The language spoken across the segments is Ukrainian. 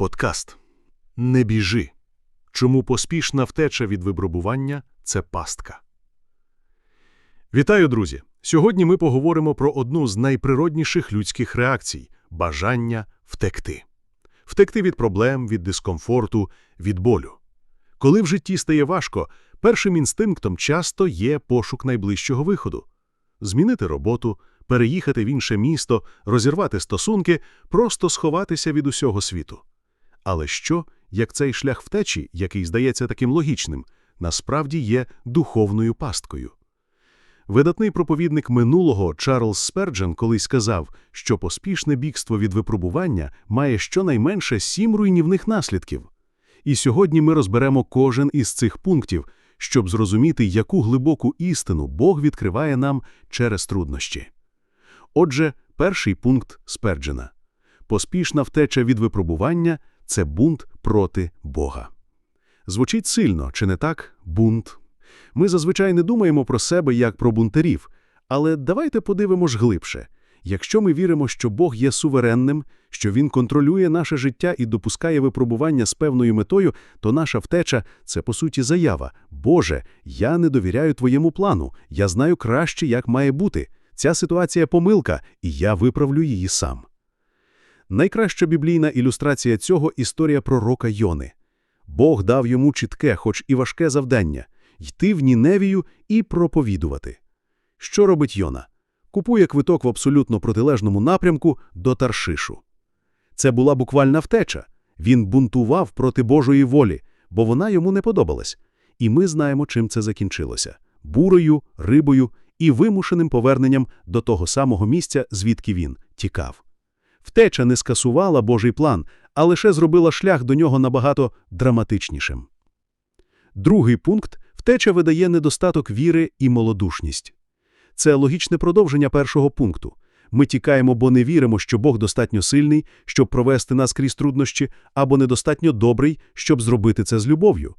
Подкаст Не біжи. Чому поспішна втеча від випробування це пастка. Вітаю, друзі! Сьогодні ми поговоримо про одну з найприродніших людських реакцій бажання втекти. Втекти від проблем, від дискомфорту, від болю. Коли в житті стає важко, першим інстинктом часто є пошук найближчого виходу змінити роботу, переїхати в інше місто, розірвати стосунки, просто сховатися від усього світу. Але що, як цей шлях втечі, який здається таким логічним, насправді є духовною пасткою? Видатний проповідник минулого Чарльз Сперджен колись сказав, що поспішне бігство від випробування має щонайменше сім руйнівних наслідків. І сьогодні ми розберемо кожен із цих пунктів, щоб зрозуміти, яку глибоку істину Бог відкриває нам через труднощі. Отже, перший пункт Сперджена. Поспішна втеча від випробування – це бунт проти Бога. Звучить сильно, чи не так? Бунт. Ми зазвичай не думаємо про себе як про бунтарів, але давайте подивимось глибше. Якщо ми віримо, що Бог є суверенним, що Він контролює наше життя і допускає випробування з певною метою, то наша втеча – це, по суті, заява. Боже, я не довіряю Твоєму плану, я знаю краще, як має бути. Ця ситуація – помилка, і я виправлю її сам. Найкраща біблійна ілюстрація цього – історія пророка Йони. Бог дав йому чітке, хоч і важке завдання – йти в Ніневію і проповідувати. Що робить Йона? Купує квиток в абсолютно протилежному напрямку до Таршишу. Це була буквальна втеча. Він бунтував проти Божої волі, бо вона йому не подобалась. І ми знаємо, чим це закінчилося – бурою, рибою і вимушеним поверненням до того самого місця, звідки він тікав. Втеча не скасувала Божий план, а лише зробила шлях до нього набагато драматичнішим. Другий пункт – втеча видає недостаток віри і молодушність. Це логічне продовження першого пункту. Ми тікаємо, бо не віримо, що Бог достатньо сильний, щоб провести нас крізь труднощі, або недостатньо добрий, щоб зробити це з любов'ю.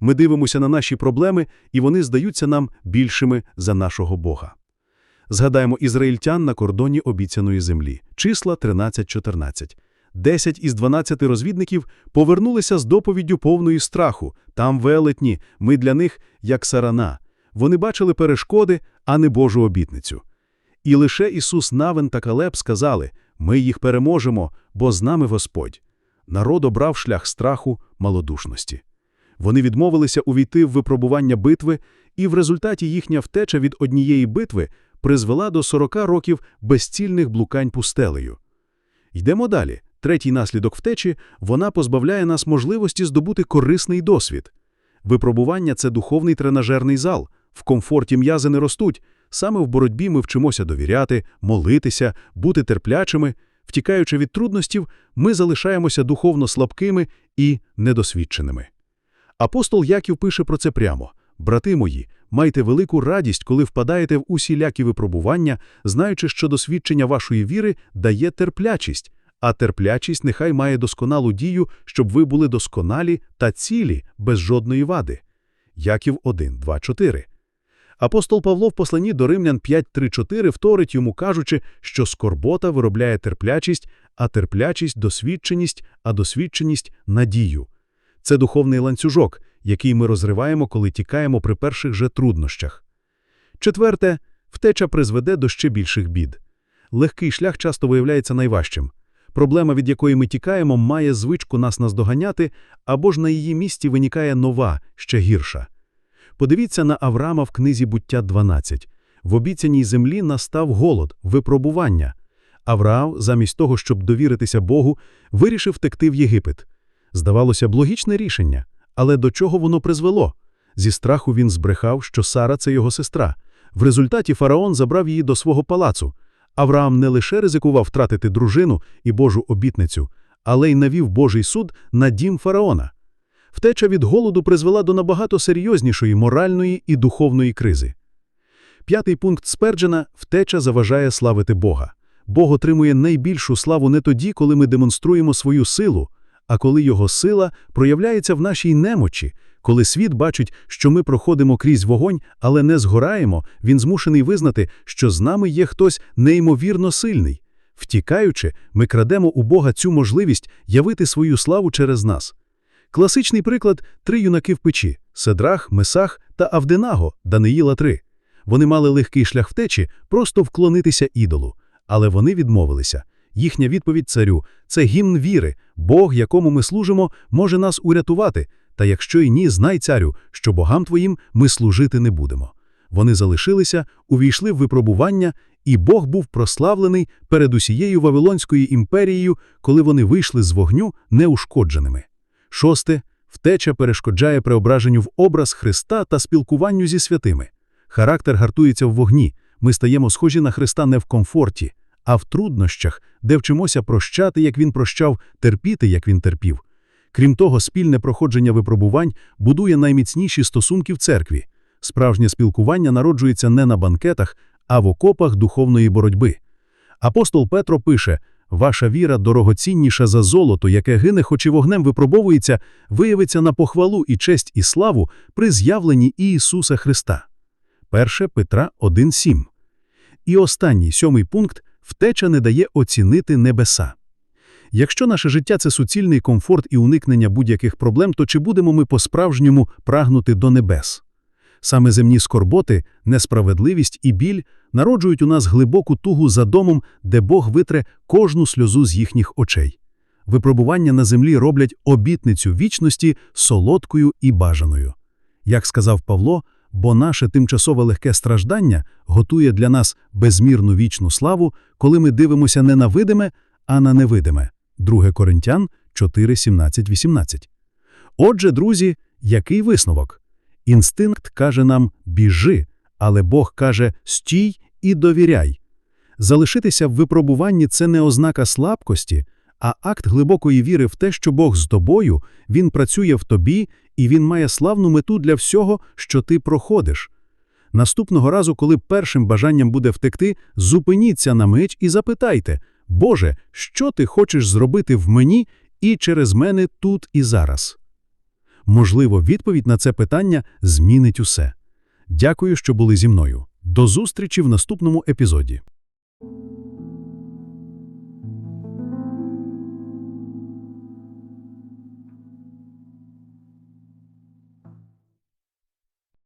Ми дивимося на наші проблеми, і вони здаються нам більшими за нашого Бога. Згадаємо ізраїльтян на кордоні обіцяної землі. Числа 13-14. Десять із 12 розвідників повернулися з доповіддю повної страху. Там велетні, ми для них як сарана. Вони бачили перешкоди, а не Божу обітницю. І лише Ісус Навин та Калеб сказали, ми їх переможемо, бо з нами Господь. Народ обрав шлях страху, малодушності. Вони відмовилися увійти в випробування битви, і в результаті їхня втеча від однієї битви призвела до 40 років безцільних блукань пустелею. Йдемо далі. Третій наслідок втечі вона позбавляє нас можливості здобути корисний досвід. Випробування це духовний тренажерний зал, в комфорті м'язи не ростуть. Саме в боротьбі ми вчимося довіряти, молитися, бути терплячими. Втікаючи від трудностів, ми залишаємося духовно слабкими і недосвідченими. Апостол Яків пише про це прямо: Брати мої, майте велику радість, коли впадаєте в усілякі випробування, знаючи, що досвідчення вашої віри дає терплячість, а терплячість нехай має досконалу дію, щоб ви були досконалі та цілі, без жодної вади. Яків 1, 2, 4. Апостол Павло в посланні до Римлян 5.3.4 вторить йому кажучи, що скорбота виробляє терплячість, а терплячість досвідченість, а досвідченість надію. Це духовний ланцюжок, який ми розриваємо, коли тікаємо при перших же труднощах. Четверте, втеча призведе до ще більших бід. Легкий шлях часто виявляється найважчим. Проблема, від якої ми тікаємо, має звичку нас наздоганяти, або ж на її місці виникає нова, ще гірша. Подивіться на Авраама в книзі буття 12. В обіцяній землі настав голод, випробування. Авраам, замість того, щоб довіритися Богу, вирішив втекти в Єгипет. Здавалося б, логічне рішення, але до чого воно призвело? Зі страху він збрехав, що Сара це його сестра. В результаті фараон забрав її до свого палацу. Авраам не лише ризикував втратити дружину і Божу обітницю, але й навів Божий суд на дім фараона. Втеча від голоду призвела до набагато серйознішої моральної і духовної кризи. П'ятий пункт Сперджена – втеча заважає славити Бога. Бог отримує найбільшу славу не тоді, коли ми демонструємо свою силу, а коли його сила проявляється в нашій немочі, коли світ бачить, що ми проходимо крізь вогонь, але не згораємо, він змушений визнати, що з нами є хтось неймовірно сильний. Втікаючи, ми крадемо у Бога цю можливість явити свою славу через нас. Класичний приклад – три юнаки в печі – Седрах, Месах та Авденаго, Даниїла 3. Вони мали легкий шлях втечі, просто вклонитися ідолу. Але вони відмовилися. Їхня відповідь царю – це гімн віри. Бог, якому ми служимо, може нас урятувати. Та якщо й ні, знай, царю, що богам твоїм ми служити не будемо. Вони залишилися, увійшли в випробування, і Бог був прославлений перед усією Вавилонською імперією, коли вони вийшли з вогню неушкодженими. Шосте. Втеча перешкоджає преображенню в образ Христа та спілкуванню зі святими. Характер гартується в вогні. Ми стаємо схожі на Христа не в комфорті, а в труднощах, де вчимося прощати, як Він прощав, терпіти, як Він терпів. Крім того, спільне проходження випробувань будує найміцніші стосунки в церкві. Справжнє спілкування народжується не на банкетах, а в окопах духовної боротьби. Апостол Петро пише «Ваша віра дорогоцінніша за золото, яке гине, хоч і вогнем випробовується, виявиться на похвалу і честь і славу при з'явленні Ісуса Христа». 1 Петра 1.7. І останній, сьомий пункт – втеча не дає оцінити небеса. Якщо наше життя – це суцільний комфорт і уникнення будь-яких проблем, то чи будемо ми по-справжньому прагнути до небес? Саме земні скорботи, несправедливість і біль народжують у нас глибоку тугу за домом, де Бог витре кожну сльозу з їхніх очей. Випробування на землі роблять обітницю вічності солодкою і бажаною. Як сказав Павло, бо наше тимчасове легке страждання готує для нас безмірну вічну славу, коли ми дивимося не на видиме, а на невидиме. 2 Коринтян 4, 17, 18. Отже, друзі, який висновок? Інстинкт каже нам «біжи», але Бог каже «стій і довіряй». Залишитися в випробуванні – це не ознака слабкості, а акт глибокої віри в те, що Бог з тобою, Він працює в тобі, і Він має славну мету для всього, що ти проходиш. Наступного разу, коли першим бажанням буде втекти, зупиніться на мить і запитайте «Боже, що ти хочеш зробити в мені і через мене тут і зараз?» Можливо, відповідь на це питання змінить усе. Дякую, що були зі мною. До зустрічі в наступному епізоді.